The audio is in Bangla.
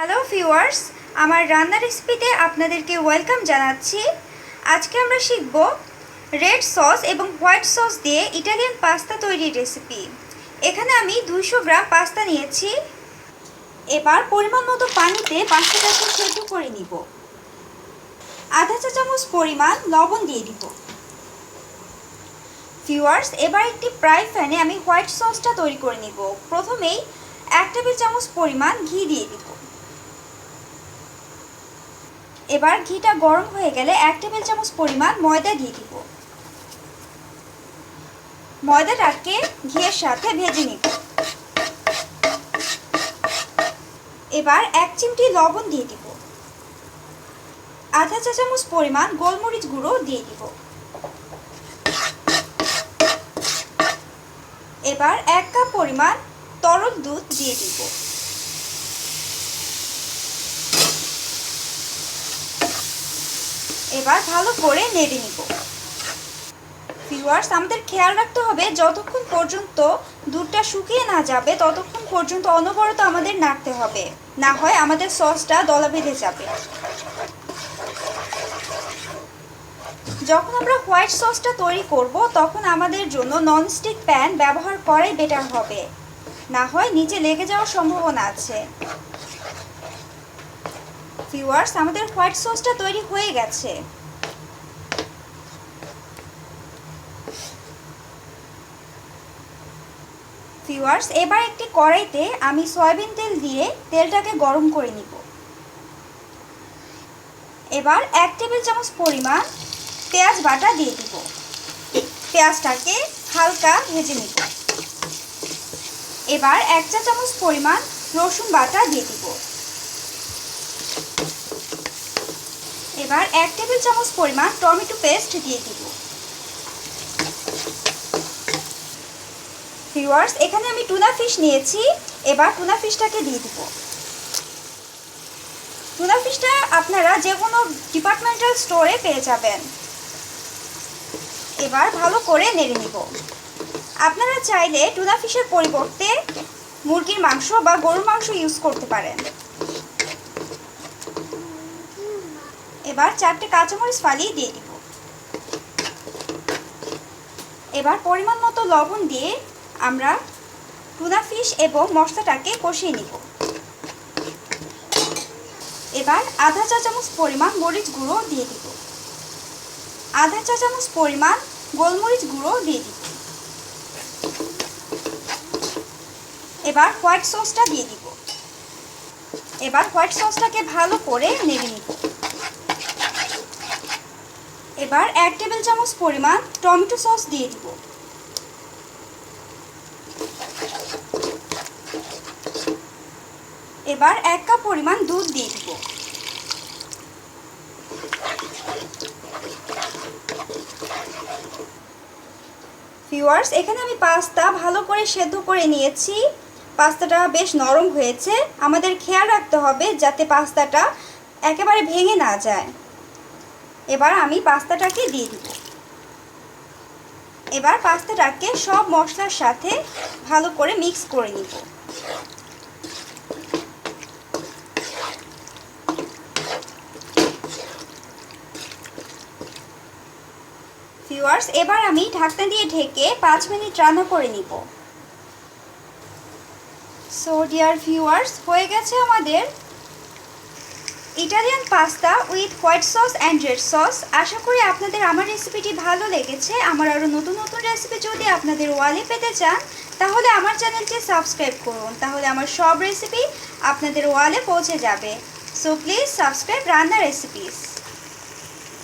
হ্যালো ভিউয়ার্স আমার রান্নার রেসিপিতে আপনাদেরকে ওয়েলকাম জানাচ্ছি। আজকে আমরা শিখব রেড সস এবং হোয়াইট সস দিয়ে ইটালিয়ান পাস্তা তৈরির রেসিপি এখানে আমি দুইশো গ্রাম পাস্তা নিয়েছি। এবার পরিমাণ মতো পানিতে পাস্তাটাকে সেদ্ধ করে নিব। আধা চা চামচ পরিমাণ লবণ দিয়ে দিব। ভিউয়ার্স এবার একটি ফ্রাই প্যানে আমি হোয়াইট সসটা তৈরি করে নিব। প্রথমেই এক টেবিল চামচ পরিমাণ ঘি দিয়ে দিব। এবার ঘিটা গরম হয়ে গেলে এক টেবিল চামচ পরিমাণ ময়দা দিয়ে দিব। ময়দাটাকে ঘিয়ের সাথে ভেজে নিব। এবার এক চিমটি লবণ দিয়ে দিব। আধা চা চামচ পরিমাণ গোলমরিচ গুঁড়ো দিয়ে দিব। এবার এক কাপ পরিমাণ তরল দুধ দিয়ে দিব। এবার ভালো করে নেড়ে নিব। ভিউয়ার্স আমাদের খেয়াল রাখতে হবে, যতক্ষণ পর্যন্ত দুধটা শুকিয়ে না যাবে, ততক্ষণ পর্যন্ত অনবরত আমাদের নাড়তে হবে। না হয় আমাদের সসটা দলা বেঁধে যাবে। যখন আমরা হোয়াইট সসটা তৈরি করব, তখন আমাদের জন্য ননস্টিক প্যান ব্যবহার করাই বেটার হবে। না হয় নিচে লেগে যাওয়ার সম্ভাবনা আছে। ভিউয়ার্স আমাদের হোয়াইট সসটা তৈরি হয়ে গেছে। ভিউয়ার্স এবার একটি কড়াইতে আমি সয়াবিন তেল দিয়ে তেলটাকে গরম করে নিব। এবার এক টেবিল চামচ পরিমাণ পেঁয়াজ বাটা দিয়ে দিব। পেঁয়াজটাকে হালকা ভেজে নিব। এবার এক চা চামচ পরিমাণ রসুন বাটা দিয়ে দিব। এবার এক টেবিল চামচ পরিমাণ টমেটো পেস্ট দিয়ে দিব। ভিউয়ার্স এখানে আমি টুনা ফিশ নিয়েছি, এবার টুনা ফিশটাকে দিয়ে দিব। টুনা ফিশটা আপনারা যে কোনো ডিপার্টমেন্টাল স্টোরে পেয়ে যাবেন। এবার ভালো করে নেড়ে নিব। আপনারা চাইলে টুনা ফিশের পরিবর্তে মুরগির মাংস বা গরুর মাংস ইউজ করতে পারেন। এবার চারটে কাঁচামরিচ ফালিয়ে দিয়ে দিব। এবার পরিমাণ মতো লবণ দিয়ে আমরা টুনা ফিশ এবং মশলাটাকে কষিয়ে নিব। এবার আধা চা চামচ পরিমাণ মরিচ গুঁড়ো দিয়ে দিব। আধা চা চামচ পরিমাণ গোলমরিচ গুঁড়ো দিয়ে দিব। এবার হোয়াইট সসটা দিয়ে দিব। এবার হোয়াইট সসটাকে ভালো করে নেড়ে নিব। এবার এক টেবিল চামচ পরিমাণ টমেটো সস দিয়ে দিব। এবার এক কাপ পরিমাণ দুধ দিয়ে দিব। ভিউয়ার্স এখানে আমি পাস্তা ভালো করে সেদ্ধ করে নিয়েছি। পাস্তাটা বেশ নরম হয়েছে। আমাদের খেয়াল রাখতে হবে যাতে পাস্তাটা একেবারে ভেঙে না যায়। এবার আমি পাস্তাটাকে দিয়ে দিব এবার পাস্তাটাকে সব মশলার সাথে ভালো করে মিক্স করে নিব। ভিউয়ার্স এবার আমি ঢাকনা দিয়ে ঢেকে পাঁচ মিনিট রান্না করে নিব। সো ডিয়ার ভিউয়ার্স হয়ে গেছে আমাদের Italian pasta with white sauce and red sauce আশা করি আপনাদের আমার রেসিপিটি ভালো লেগেছে। আমার আরও নতুন নতুন রেসিপি যদি আপনাদের ওয়ালে পেতে চান, তাহলে আমার চ্যানেলটি সাবস্ক্রাইব করুন। তাহলে আমার সব রেসিপি আপনাদের ওয়ালে পৌঁছে যাবে। সো প্লিজ সাবস্ক্রাইব রান্না রেসিপিস